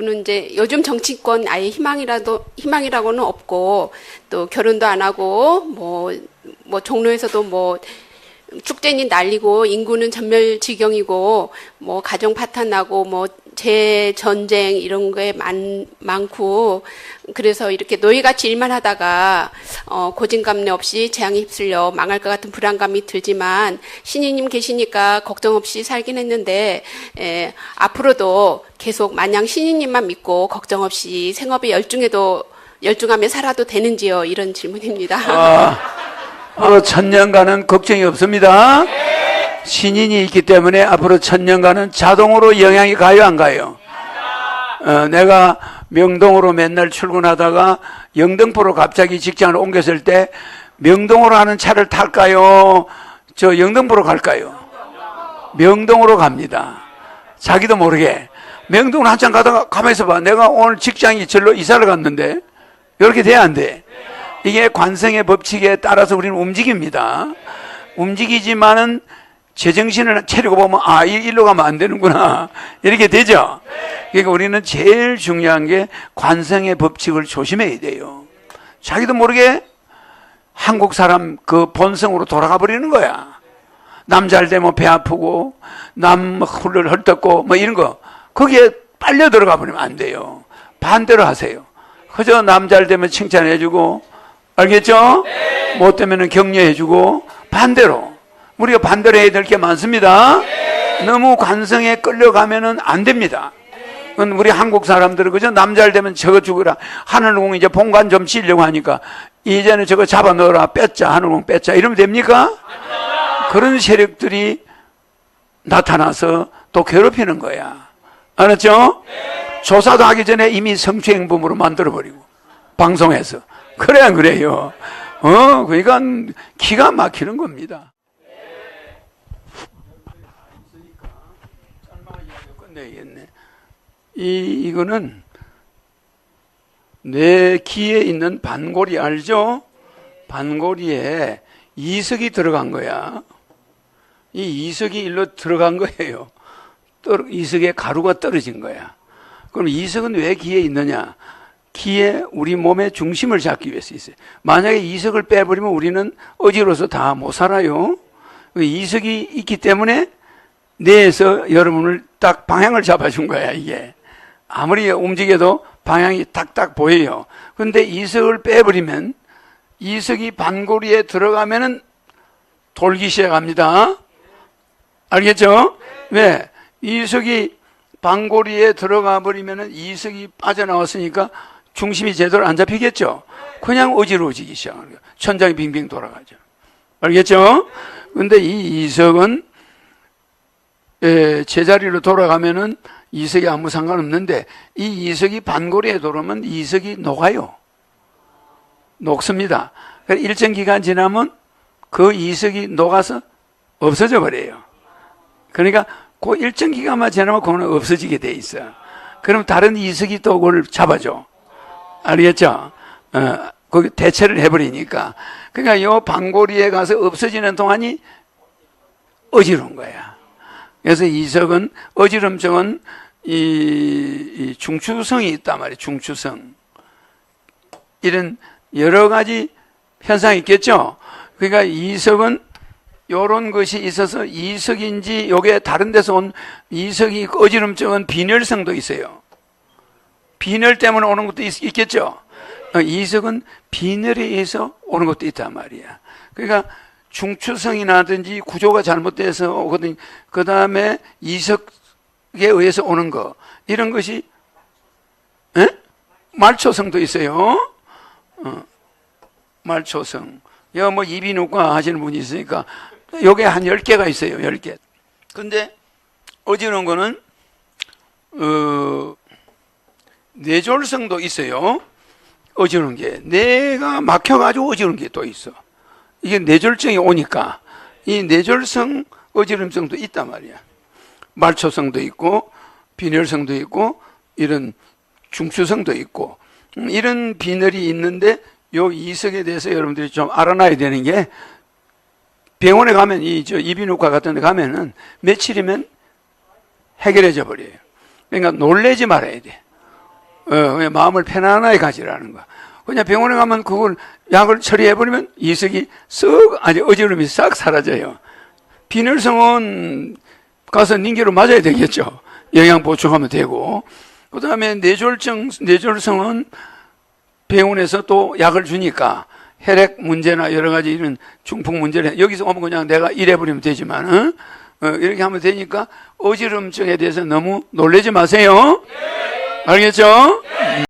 이분은 이제 요즘 정치권 아예 희망이라도 희망이라고는 없고 또 결혼도 안 하고 뭐뭐 종로에서도 뭐 축제니 날리고 인구는 전멸 지경이고 뭐 가정 파탄 나고 뭐 재전쟁 이런 거에 많, 많고 그래서 이렇게 노예같이 일만 하다가 어, 고진감래 없이 재앙에 휩쓸려 망할 것 같은 불안감이 들지만 신이님 계시니까 걱정 없이 살긴 했는데 에, 앞으로도 계속 마냥 신이님만 믿고 걱정 없이 생업에 열중해도 열중하며 살아도 되는지요 이런 질문입니다. 아, 앞으로 천년간은 걱정이 없습니다. 신인이 있기 때문에 앞으로 천년간은 자동으로 영향이 가요, 안 가요? 어, 내가 명동으로 맨날 출근하다가 영등포로 갑자기 직장을 옮겼을 때 명동으로 하는 차를 탈까요? 저 영등포로 갈까요? 명동으로 갑니다. 자기도 모르게. 명동을 한참 가다가 가만히 있어 봐. 내가 오늘 직장이 절로 이사를 갔는데 이렇게 돼야 안 돼. 이게 관성의 법칙에 따라서 우리는 움직입니다. 움직이지만은 제정신을 차리고 보면 아, 이 일로 가면 안 되는구나. 이렇게 되죠. 그러니까 우리는 제일 중요한 게 관성의 법칙을 조심해야 돼요. 자기도 모르게 한국 사람 그 본성으로 돌아가 버리는 거야. 남잘 되면 배 아프고, 남 훌을 헐떡고, 뭐 이런 거. 거기에 빨려 들어가 버리면 안 돼요. 반대로 하세요. 그저 남잘 되면 칭찬해주고, 알겠죠? 못 되면 격려해주고, 반대로. 우리가 반대로 해야 될 게 많습니다. 너무 관성에 끌려가면은 안 됩니다. 우리 한국 사람들은 그저 남잘 되면 저거 죽으라. 하늘공 이제 본관 좀 치려고 하니까 이제는 저거 잡아 넣어라. 뺐자. 하늘공 뺐자. 이러면 됩니까? 그런 세력들이 나타나서 또 괴롭히는 거야. 알았죠? 조사도 하기 전에 이미 성추행범으로 만들어버리고 방송에서 그래 안 그래요? 어 그러니까 기가 막히는 겁니다. 끝내겠네. 이 이거는 내 귀에 있는 반골이 알죠? 반골이에 이석이 들어간 거야. 이 이석이 일로 들어간 거예요. 떨- 이석에 가루가 떨어진 거야. 그럼 이석은 왜 귀에 있느냐? 귀에 우리 몸의 중심을 잡기 위해서 있어요. 만약에 이석을 빼버리면 우리는 어지러워서 다 못 살아요. 그 이석이 있기 때문에 뇌에서 여러분을 딱 방향을 잡아준 거야, 이게. 아무리 움직여도 방향이 딱딱 보여요. 근데 이석을 빼버리면 이석이 반고리에 들어가면은 돌기 시작합니다. 알겠죠? 왜? 이석이 방고리에 들어가 버리면은 이석이 빠져나왔으니까 중심이 제대로 안 잡히겠죠? 그냥 어지러워지기 거예요. 천장이 빙빙 돌아가죠. 알겠죠? 근데 이 이석은 예, 제자리로 돌아가면은 이석이 아무 상관없는데 이 이석이 반고리에 들어오면 이석이 녹아요. 녹습니다. 그래서 일정 기간 지나면 그 이석이 녹아서 없어져 버려요. 그러니까 그 일정 기간만 지나면 그거는 없어지게 돼 있어. 그럼 다른 이석이 또 그걸 잡아줘. 알겠죠? 어, 거기 대체를 해버리니까. 그러니까 요 방고리에 가서 없어지는 동안이 어지러운 거야. 그래서 이석은 어지럼증은 이, 이 중추성이 있단 말이에요. 중추성. 이런 여러 가지 현상이 있겠죠. 그러니까 이석은 요런 것이 있어서 이석인지 요게 다른 데서 온 이석이 어지럼증은 빈혈성도 있어요. 빈혈 때문에 오는 것도 있, 있겠죠. 어, 이석은 빈혈에 의해서 오는 것도 있단 말이야. 그러니까 중추성이나든지 구조가 잘못돼서 오거든. 그 다음에 이석에 의해서 오는 거 이런 것이 에? 말초성도 있어요. 어, 말초성. 여기 뭐 이비인후과 하시는 분이 있으니까 요게 한 10개가 있어요. 10개. 근데 어지러운 거는 어 뇌졸성도 있어요. 어지러운 게 뇌가 막혀 가지고 어지러운 게 또 있어. 이게 뇌졸증이 오니까 이 뇌졸성 어지럼증도 있단 말이야. 말초성도 있고 빈혈성도 있고 이런 중추성도 있고 음, 이런 빈혈이 있는데 요 이석에 대해서 여러분들이 좀 알아놔야 되는 게 병원에 가면 이 저 이비인후과 같은 데 가면은 며칠이면 해결해져 버려요. 그러니까 놀래지 말아야 돼. 어, 마음을 편안하게 가지라는 거. 그냥 병원에 가면 그걸 약을 처리해 버리면 이석이 썩, 아니, 어지럼이 싹 사라져요. 빈혈성은 가서 닌기로 맞아야 되겠죠. 영양 보충하면 되고. 그 다음에 뇌졸증, 뇌졸성은 병원에서 또 약을 주니까 혈액 문제나 여러 가지 이런 중풍 문제를 해. 여기서 오면 그냥 내가 이래버리면 되지만, 어? 어, 이렇게 하면 되니까 어지럼증에 대해서 너무 놀라지 마세요. 알겠죠?